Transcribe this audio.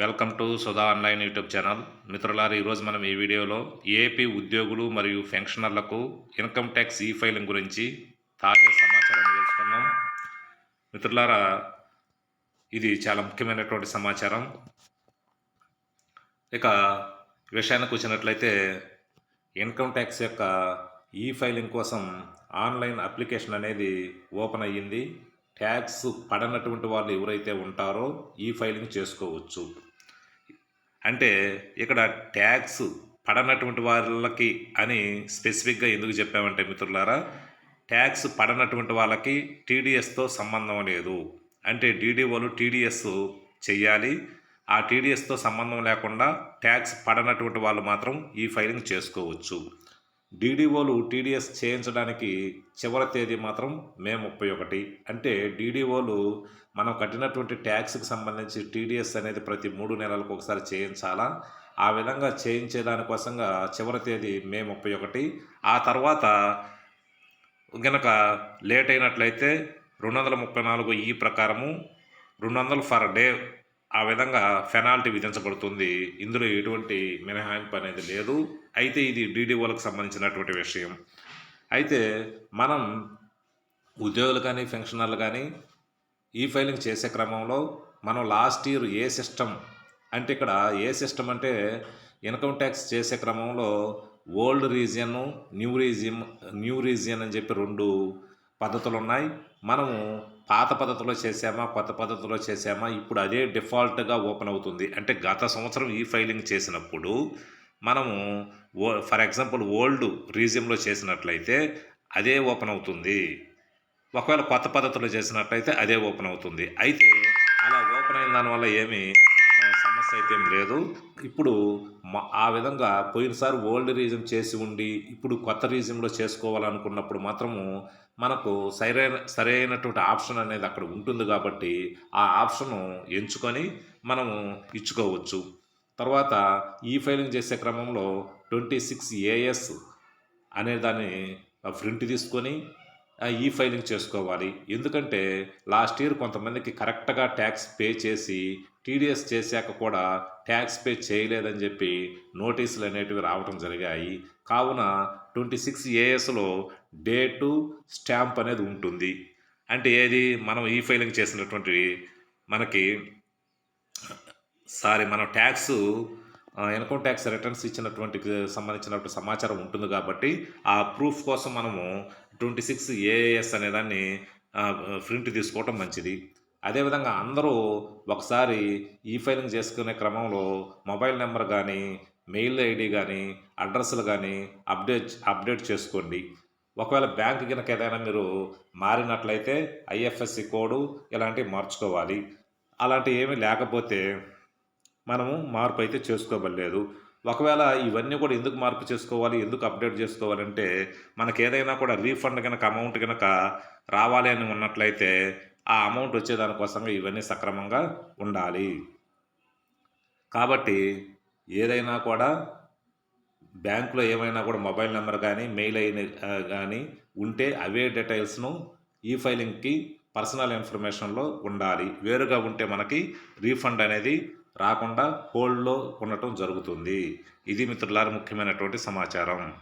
Welcome to Sudha online YouTube channel. మిత్రులారు ఈరోజు మనం ఈ వీడియోలో ఏపీ ఉద్యోగులు మరియు పెన్షనర్లకు ఇన్కమ్ ట్యాక్స్ ఈ ఫైలింగ్ గురించి తాజా సమాచారం తెలుసుకున్నాం మిత్రులారా ఇది చాలా ముఖ్యమైనటువంటి సమాచారం. ఇక విషయానికి వచ్చినట్లయితే ఇన్కమ్ ట్యాక్స్ యొక్క ఈ ఫైలింగ్ కోసం ఆన్లైన్ అప్లికేషన్ అనేది ఓపెన్ అయ్యింది. ట్యాక్స్ పడనటువంటి వాళ్ళు ఎవరైతే ఉంటారో ఈ ఫైలింగ్ చేసుకోవచ్చు. అంటే ఇక్కడ ట్యాక్స్ పడనటువంటి వాళ్ళకి అని స్పెసిఫిక్గా ఎందుకు చెప్పామంటే మిత్రులారా ట్యాక్స్ పడనటువంటి వాళ్ళకి టీడీఎస్తో సంబంధం లేదు. అంటే డీడీఓలు టీడీఎస్ చెయ్యాలి. ఆ టీడీఎస్తో సంబంధం లేకుండా ట్యాక్స్ పడనటువంటి వాళ్ళు మాత్రం ఈ ఫైలింగ్ చేసుకోవచ్చు. డీడీఓలు టీడీఎస్ చేయించడానికి చివరి తేదీ మాత్రం మే ముప్పై ఒకటి. అంటే డీడీఓలు మనం కట్టినటువంటి ట్యాక్స్కి సంబంధించి టీడీఎస్ అనేది ప్రతి మూడు నెలలకు ఒకసారి చేయించాలా? ఆ విధంగా చేయించే దానికోసంగా చివరి తేదీ మే ముప్పై ఒకటి. ఆ తర్వాత గనక లేట్ అయినట్లయితే రెండు వందల ముప్పై నాలుగు ఈ ప్రకారము రెండు వందలు ఫర్ డే ఆ విధంగా పెనాల్టీ విధించబడుతుంది. ఇందులో ఎటువంటి మినహాయింపు అనేది లేదు. అయితే ఇది డీడీఓలకు సంబంధించినటువంటి విషయం. అయితే మనం ఉద్యోగులు కానీ పెన్షనర్లు కానీ ఈ ఫైలింగ్ చేసే క్రమంలో మనం లాస్ట్ ఇయర్ ఏ సిస్టమ్ అంటే ఇక్కడ ఏ సిస్టమ్ అంటే ఇన్కమ్ ట్యాక్స్ చేసే క్రమంలో old region new region new region అని చెప్పి రెండు పద్ధతులు ఉన్నాయి. మనము పాత పద్ధతిలో చేసామా కొత్త పద్ధతిలో చేసామా ఇప్పుడు అదే డిఫాల్ట్గా ఓపెన్ అవుతుంది. అంటే గత సంవత్సరం ఈ ఫైలింగ్ చేసినప్పుడు మనము ఓ ఫర్ ఎగ్జాంపుల్ ఓల్డ్ రీజియంలో చేసినట్లయితే అదే ఓపెన్ అవుతుంది. ఒకవేళ కొత్త పద్ధతిలో చేసినట్లయితే అదే ఓపెన్ అవుతుంది. అయితే అలా ఓపెన్ అయిన దానివల్ల ఏమీ సమస్య అయితే ఏం లేదు. ఇప్పుడు ఆ విధంగా పోయినసారి ఓల్డ్ రీజం చేసి ఉండి ఇప్పుడు కొత్త రీజన్లో చేసుకోవాలనుకున్నప్పుడు మాత్రము మనకు సరైన సరైనటువంటి ఆప్షన్ అనేది అక్కడ ఉంటుంది కాబట్టి ఆ ఆప్షను ఎంచుకొని మనము ఇచ్చుకోవచ్చు. తర్వాత ఈ ఫైలింగ్ చేసే క్రమంలో ట్వంటీ సిక్స్ ఏఎస్ అనే దాన్ని ప్రింట్ తీసుకొని ఈ ఫైలింగ్ చేసుకోవాలి. ఎందుకంటే లాస్ట్ ఇయర్ కొంతమందికి కరెక్ట్గా ట్యాక్స్ పే చేసి టీడీఎస్ చేశాక కూడా ట్యాక్స్ పే చేయలేదని చెప్పి నోటీసులు అనేటివి రావడం జరిగాయి. కావున ట్వంటీ సిక్స్ ఏఎస్లో డేటు స్టాంప్ అనేది ఉంటుంది. అంటే ఏది? మనం ఈ ఫైలింగ్ చేసినటువంటి మనకి సారీ మనం ట్యాక్స్ ఇన్కమ్ ట్యాక్స్ రిటర్న్స్ ఇచ్చినటువంటి సంబంధించినటువంటి సమాచారం ఉంటుంది కాబట్టి ఆ ప్రూఫ్ కోసం మనము ట్వంటీ సిక్స్ ఏఎస్ అనేదాన్ని ప్రింట్ తీసుకోవటం మంచిది. అదేవిధంగా అందరూ ఒకసారి ఈ ఫైలింగ్ చేసుకునే క్రమంలో మొబైల్ నెంబర్ కానీ మెయిల్ ఐడి కానీ అడ్రస్లు కానీ అప్డేట్ అప్డేట్ చేసుకోండి. ఒకవేళ బ్యాంక్ కనుక ఏదైనా మీరు మారినట్లయితే ఐఎఫ్ఎస్సి కోడ్ ఇలాంటివి మార్చుకోవాలి. అలాంటివి ఏమీ లేకపోతే మనము మార్పు అయితే చేసుకోవలేదు ఒకవేళ ఇవన్నీ కూడా ఎందుకు మార్పు చేసుకోవాలి ఎందుకు అప్డేట్ చేసుకోవాలంటే మనకి ఏదైనా కూడా రీఫండ్ కనుక అమౌంట్ కనుక రావాలి అని ఉన్నట్లయితే ఆ అమౌంట్ వచ్చేదానికోసంగా ఇవన్నీ సక్రమంగా ఉండాలి. కాబట్టి ఏదైనా కూడా బ్యాంకులో ఏమైనా కూడా మొబైల్ నెంబర్ కానీ మెయిల్ అయిన కానీ ఉంటే అవే డీటెయిల్స్ను ఈ ఫైలింగ్కి పర్సనల్ ఇన్ఫర్మేషన్లో ఉండాలి. వేరుగా ఉంటే మనకి రీఫండ్ అనేది రాకుండా హోల్డ్లో ఉండటం జరుగుతుంది. ఇది మిత్రులారా ముఖ్యమైనటువంటి సమాచారం.